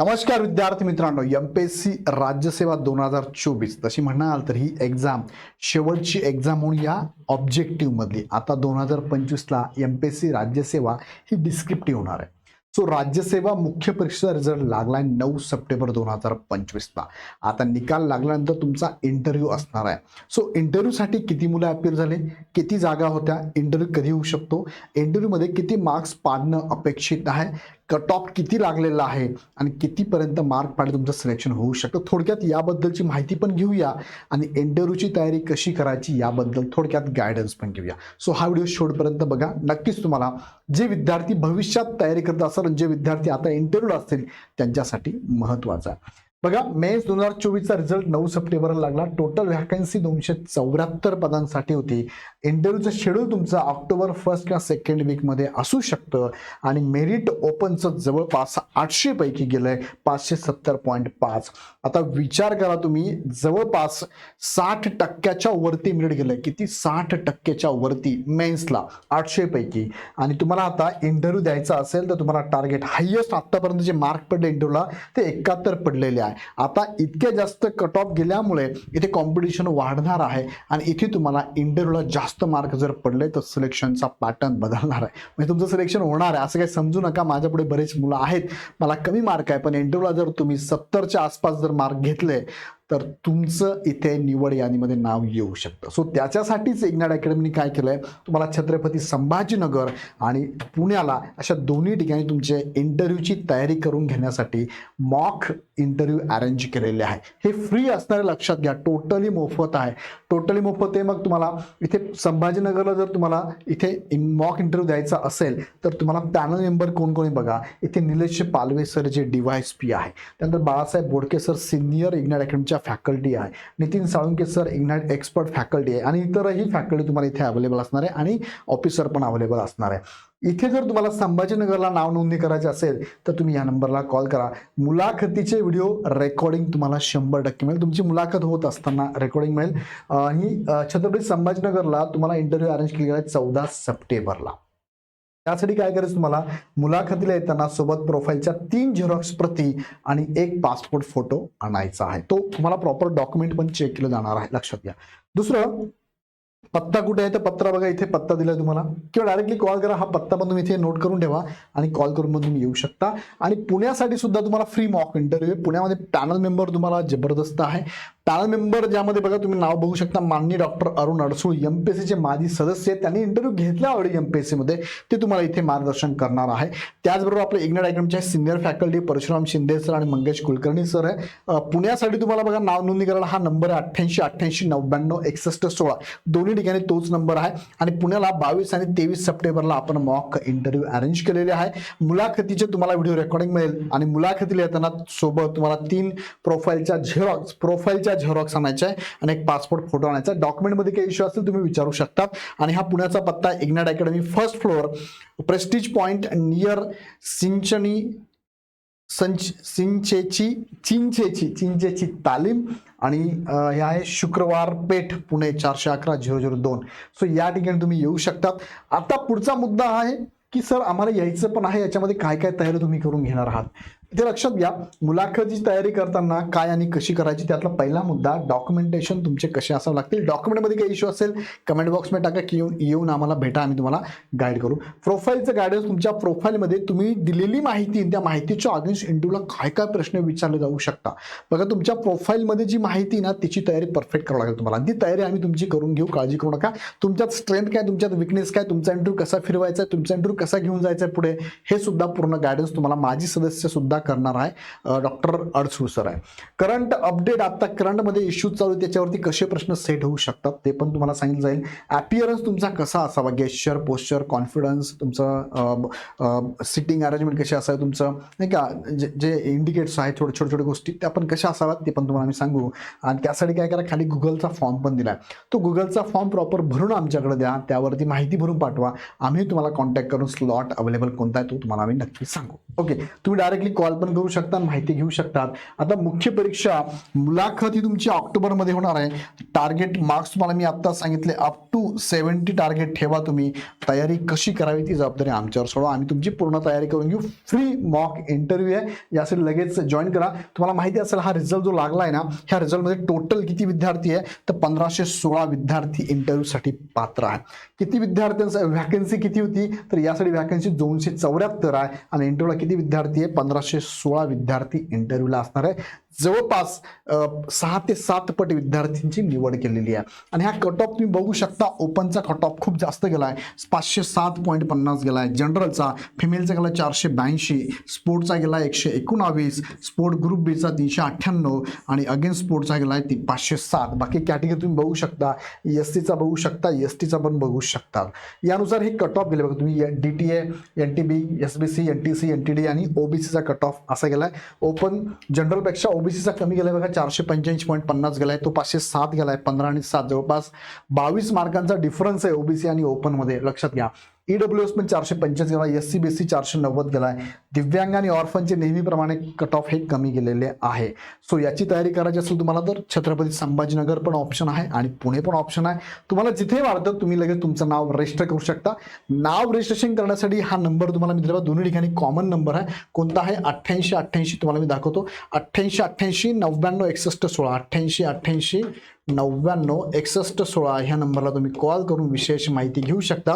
नमस्कार विद्यार्थी मित्रांनो एम पी एस सी राज्यसेवा दोन हजार चोवीस. तशी म्हणाल तर ही एक्झाम शेवटची एक्झाम म्हणून या ऑब्जेक्टिव्हमधली आता दोन हजार पंचवीसला एम पी एस सी राज्यसेवा ही डिस्क्रिप्टिव्ह होणार आहे. सो राज्यसेवा मुख्य परीक्षेचा रिझल्ट लागला आहे नऊ सप्टेंबर दोन हजार पंचवीसला. आता निकाल लागल्यानंतर तुमचा इंटरव्ह्यू असणार आहे. सो इंटरव्ह्यूसाठी किती मुलं अपीअर झाले? किती जागा होत्या? इंटरव्ह्यू कधी होऊ शकतो? इंटरव्ह्यूमध्ये किती मार्क्स पाडणं अपेक्षित आहे? कट ऑफ किती लागलेला आहे आणि कितीपर्यंत मार्क पाडले तुमचं सिलेक्शन होऊ शकतं? थोडक्यात याबद्दलची माहिती पण घेऊया आणि एंडरूची तयारी कशी करायची याबद्दल थोडक्यात गायडन्स पण घेऊया. सो हा व्हिडिओ शेवटपर्यंत बघा. नक्कीच तुम्हाला जे विद्यार्थी भविष्यात तयारी करत असाल आणि जे विद्यार्थी आता इंटरव्ह्यूला असतील त्यांच्यासाठी महत्त्वाचा आहे. बघा मेन्स दोन हजार चोवीसचा रिझल्ट नऊ सप्टेंबरला लागला. टोटल व्हॅकन्सी दोनशे चौऱ्याहत्तर पदांसाठी होती. इंटरव्ह्यूचं शेड्यूल तुमचं ऑक्टोबर फर्स्ट किंवा सेकंड वीकमध्ये असू शकतं. आणि मेरिट ओपनचं जवळपास आठशे पैकी आहे पाचशे सत्तर पॉईंट पाच. आता विचार करा तुम्ही जवळपास साठ टक्क्याच्या वरती मेरिट गेलं किती? साठ टक्क्याच्या वरती मेन्सला आठशे पैकी. आणि तुम्हाला आता इंटरव्ह्यू द्यायचा असेल तर तुम्हाला टार्गेट हायेस्ट आत्तापर्यंत जे मार्क पडले इंटरव्ह्यूला ते एकाहत्तर पडलेले आहे. आता इतके जास्त कट ऑफ गेल्यामुळे इथे कॉम्पिटिशन वाढणार आहे. आणि इथे तुम्हाला इंटरव्ह्यूला जास्त मार्क जर पडले तर सिलेक्शनचा पॅटर्न बदलणार आहे. म्हणजे तुमचं सिलेक्शन होणार आहे. असं काही समजू नका. माझ्यापुढे बरेच मुलं आहेत. मला कमी मार्क आहे. पण इंटरव्ह्यूला जर तुम्ही सत्तरच्या आसपास जर मार्क घेतले तर तुमचं इथे निवड यादीमध्ये नाव येऊ शकतं. सो त्याच्यासाठीच एकनाड अकॅडमीने काय केलं आहे तुम्हाला छत्रपती संभाजीनगर आणि पुण्याला अशा दोन्ही ठिकाणी तुमचे इंटरव्ह्यूची तयारी करून घेण्यासाठी मॉक इंटरव्ह्यू अरेंज केलेले आहे. हे फ्री असणारे लक्षात घ्या. टोटली मोफत आहे. टोटली मोफत आहे मग तुम्हाला इथे संभाजीनगरला जर तुम्हाला इथे मॉक इंटरव्ह्यू द्यायचा असेल तर तुम्हाला पॅनल मेंबर कोण कोणी बघा. इथे निलेश पालवे सर जे डी वाय एस पी आहे. त्यानंतर Balasaheb Bodke sir senior ignite अकॅडमीच्या faculty आहे. Nitin Salunkhe sir ignite expert faculty आहे. आणि इतरही फॅकल्टी तुम्हाला इथे अवेलेबल असणार आहे. आणि ऑफिसर पण अवेलेबल असणार आहे. इथे जर तुम्हाला संभाजीनगरला नाव नोंदणी करायची असेल तर तुम्ही या नंबरला कॉल करा. मुलाखतीचे व्हिडिओ रेकॉर्डिंग तुम्हाला शंभर टक्के मिळेल. तुमची मुलाखत होत असताना रेकॉर्डिंग मिळेल. ही छत्रपती संभाजीनगरला तुम्हाला इंटरव्ह्यू अरेंज केली आहे चौदा सप्टेंबरला. त्यासाठी काय करायचं तुम्हाला? मुलाखतीला येताना सोबत प्रोफाईलच्या तीन झेरॉक्स प्रती आणि एक पासपोर्ट फोटो आणायचा आहे. तो तुम्हाला प्रॉपर डॉक्युमेंट पण चेक केलं जाणार आहे. लक्षात घ्या. दुसरं पत्ता कुठे आहे? तर पत्ता बघा इथे पत्ता दिलाय तुम्हाला. किंवा डायरेक्टली कॉल करा. हा पत्ता पण तुम्ही इथे नोट करून ठेवा आणि कॉल करून पण तुम्ही येऊ शकता. आणि पुण्यासाठी सुद्धा तुम्हाला फ्री मॉक इंटरव्ह्यू पुण्यामध्ये पॅनल मेंबर तुम्हाला जबरदस्त आहे. पॅनल मेंबर ज्यामध्ये बघा तुम्ही नाव बघू शकता माननीय doctor Arun Adsul M P S सीचे माजी सदस्य. आहेत त्यांनी इंटरव्ह्यू घेतला ऑलरेडी एम पी एस सीमध्ये ते तुम्हाला इथे मार्गदर्शन करणार आहे. त्याचबरोबर आपले ignite आयटमचे senior faculty Parshuram Shinde sir आणि मंगेश कुलकर्णी सर आहे. पुण्यासाठी तुम्हाला बघा नाव नोंदणी करायला हा नंबर आहे अठ्ठ्याऐंशी अठ्ठ्याऐंशी नव्याण्णव एकसष्ट सोळा. दोन्ही ठिकाणी तोच नंबर आहे. आणि पुण्याला बावीस आणि तेवीस सप्टेंबरला आपण मॉक इंटरव्ह्यू अरेंज केलेले आहे. मुलाखतीचे तुम्हाला व्हिडिओ रेकॉर्डिंग मिळेल. आणि मुलाखतीला येताना सोबत तुम्हाला तीन प्रोफाईलच्या झेरॉक्स प्रोफाईलच्या झेरॉक्स आणायच्या आहे आणि एक पासपोर्ट फोटो आणायचा डॉक्युमेंटमध्ये काही इश्यू असेल तुम्ही विचारू शकता. आणि हा पुण्याचा पत्ता ignite academy first floor prestige point near सिंचनी संच सिंचेची चिंचेची चिंचेची तालीम आणि हे आहे शुक्रवार पेठ पुणे चारशे अकरा झिरो झिरो दोन. सो या ठिकाणी तुम्ही येऊ शकतात. आता पुढचा मुद्दा आहे की सर आम्हाला यायचं पण आहे याच्यामध्ये काय काय तयारी तुम्ही करून घेणार आहात? इथे लक्षात घ्या मुलाखतीची तयारी करताना काय आणि कशी करायची त्यातला पहिला मुद्दा डॉक्युमेंटेशन तुमचे कसे असावं लागतील. डॉक्युमेंटमध्ये काही इश्यू असेल कमेंट बॉक्समध्ये टाका की येऊन येऊन आम्हाला भेटा आम्ही तुम्हाला गाईड करू. प्रोफाईलचं गायडन्स तुमच्या प्रोफाईलमध्ये तुम्ही दिलेली माहिती त्या माहितीच्या अगेन्स्ट इंटरव्ह्यूला काय काय प्रश्न विचारले जाऊ शकता. बघा तुमच्या प्रोफाईलमध्ये जी माहिती ना त्याची तयारी परफेक्ट करावी लागेल तुम्हाला. ती तयारी आम्ही तुमची करून घेऊ काळजी करू नका. तुमच्यात स्ट्रेंथ काय तुमच्यात विकनेस काय तुमचा इंटरव्ह्यू कसा फिरवायचा आहे तुमचा इंटरव्ह्यू कसा घेऊन जायचा आहे पुढे हे सुद्धा पूर्ण गायडन्स तुम्हाला माजी सदस्य सुद्धा करणार आहे डॉक्टर अडसूळ सर आहे. करंट अपडेट आता करंटमध्ये इश्यू चालू त्याच्यावरती कसे प्रश्न सेट होऊ शकतात ते पण तुम्हाला सांगितलं जाईल. ॲपिअरन्स तुमचा कसा असावा? गेस्चर पोस्चर कॉन्फिडन्स तुमचं सिटिंग अरेंजमेंट कशी असावी तुमचं? नाही का? जे जे इंडिकेट्स आहेत छोटे छोटे छोटे गोष्टी त्या पण कशा असाव्यात ते पण तुम्हाला आम्ही सांगू. आणि त्यासाठी काय करा खाली गुगलचा फॉर्म पण दिला आहे तो गुगलचा फॉर्म प्रॉपर भरून आमच्याकडे द्या त्यावरती माहिती भरून पाठवा. आम्ही तुम्हाला कॉन्टॅक्ट करून स्लॉट अवेलेबल कोणता आहे तो तुम्हाला आम्ही नक्की सांगू. ओके तुम्ही डायरेक्टली कॉल पण करू शकता आणि माहिती घेऊ शकतात. आता मुख्य परीक्षा मुलाखत ही तुमची ऑक्टोबरमध्ये होणार आहे. टार्गेट मार्क्स तुम्हाला मी आत्ता सांगितले अप टू सेव्हन्टी टार्गेट ठेवा तुम्ही. तयारी कशी करावी ती जबाबदारी आमच्यावर सोडवा. आम्ही तुमची पूर्ण तयारी करून घेऊ. फ्री मॉक इंटरव्ह्यू आहे. यासाठी लगेच जॉईन करा. तुम्हाला माहिती असेल हा रिझल्ट जो लागला आहे ना ह्या रिझल्टमध्ये टोटल किती विद्यार्थी आहे? तर पंधराशे सोळा विद्यार्थी इंटरव्ह्यूसाठी पात्र आहे. किती विद्यार्थ्यांचं व्हॅकन्सी किती होती? तर यासाठी व्हॅकन्सी दोनशे चौऱ्याहत्तर आहे. आणि इंटरव्ह्यूला किती विद्यार्थी आहे? पंधराशे सोळा विद्यार्थी इंटरव्ह्यूला असणार आहे. जवळपास सहा ते सात पट विद्यार्थ्यांची निवड केलेली आहे. आणि हा कट ऑफ तुम्ही बघू शकता. ओपनचा कट ऑफ खूप जास्त गेला आहे. पाचशे सात पॉईंट पन्नास गेला आहे. जनरलचा फिमेलचा गेला चारशे ब्याऐंशी. स्पोर्टचा गेला एकशे एकोणावीस. स्पोर्ट ग्रुप बीचा तीनशे अठ्ठ्याण्णव. आणि अगेन स्पोर्टचा गेला आहे ती पाचशे सात. बाकी कॅटेगरी तुम्ही बघू शकता. एस टीचा बघू शकता. एस टीचा पण बघू शकता. यानुसार हे कट ऑफ गेले. बघा तुम्ही D T A N T B S B C N T C N T D आणि ओबीसीचा कट ऑफ असा गेला आहे ओपन जनरलपेक्षा ओबीसीचा कमी गेला बघा चारशे पंच्याऐंशी पॉईंट पन्नास गेला आहे तो पाचशे सात गेला आहे पंधरा आणि सात जवळपास बावीस मार्कांचा डिफरन्स आहे ओबीसी आणि ओपनमध्ये लक्षात घ्या. ईडब्ल्यू एस पण चारशे पंचवीस गेला एस सी बी सी चारशे नव्वद गेला आहे. दिव्यांग आणि ऑर्फनचे नेहमीप्रमाणे कट ऑफ हे कमी गेलेले आहे. सो याची तयारी करायची असेल तुम्हाला तर छत्रपती संभाजीनगर पण ऑप्शन आहे आणि पुणे पण ऑप्शन आहे. तुम्हाला जिथे वाढतं तुम्ही लगेच तुमचं नाव रजिस्टर करू शकता. नाव रजिस्ट्रेशन करण्यासाठी हा नंबर तुम्हाला मित्र दोन्ही ठिकाणी कॉमन नंबर आहे. कोणता आहे? अठ्ठ्याऐंशी अठ्ठ्याऐंशी तुम्हाला मी दाखवतो. अठ्ठ्याऐंशी अठ्ठ्याऐंशी नव्याण्णव एकसष्ट सोळा. अठ्ठ्याऐंशी अठ्ठ्याऐंशी नव्याण्णव एकसष्ट सोळा ह्या नंबरला तुम्ही कॉल करून विशेष माहिती घेऊ शकता.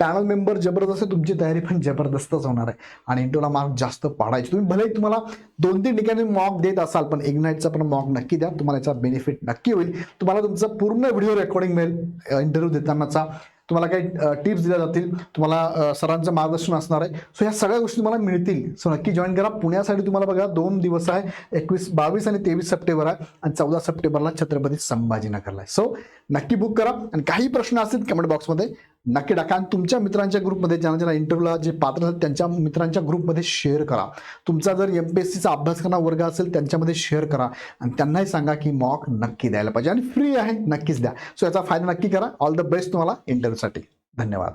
पॅनल मेंबर जबरदस्त आहे तुमची तयारी पण जबरदस्तच होणार आहे. आणि इंटरला मार्क जास्त पाडायचे. तुम्ही भले तुम्हाला दोन तीन ठिकाणी मॉक देत असाल पण इग्नाईटचा पण मॉक नक्की द्या. तुम्हाला याचा बेनिफिट नक्की होईल. तुम्हाला तुमचा पूर्ण व्हिडिओ रेकॉर्डिंग मिळेल इंटरव्ह्यू देतानाचा. तुम्हाला काही टिप्स दिल्या जातील. तुम्हाला सरांचं मार्गदर्शन असणार आहे. सो ह्या सगळ्या गोष्टी तुम्हाला मिळतील. सो नक्की जॉईन करा. पुण्यासाठी तुम्हाला बघा दोन दिवस आहे. एकवीस बावीस आणि तेवीस सप्टेंबर आहे. आणि चौदा सप्टेंबरला छत्रपती संभाजीनगरला आहे. सो नक्की बुक करा. आणि काही प्रश्न असतील कमेंट बॉक्समध्ये नक्की टाका. आणि तुमच्या मित्रांच्या ग्रुपमध्ये ज्यांना ज्यांना इंटरव्ह्यूला जे पात्र असतात त्यांच्या मित्रांच्या ग्रुपमध्ये शेअर करा. तुमचा जर एम पी एस सीचा अभ्यास करणारा वर्ग असेल त्यांच्यामध्ये शेअर करा. आणि त्यांनाही सांगा की मॉक नक्की द्यायला पाहिजे. आणि फ्री आहे नक्कीच द्या. सो याचा फायदा नक्की करा. ऑल द बेस्ट तुम्हाला इंटरव्ह्यूसाठी धन्यवाद.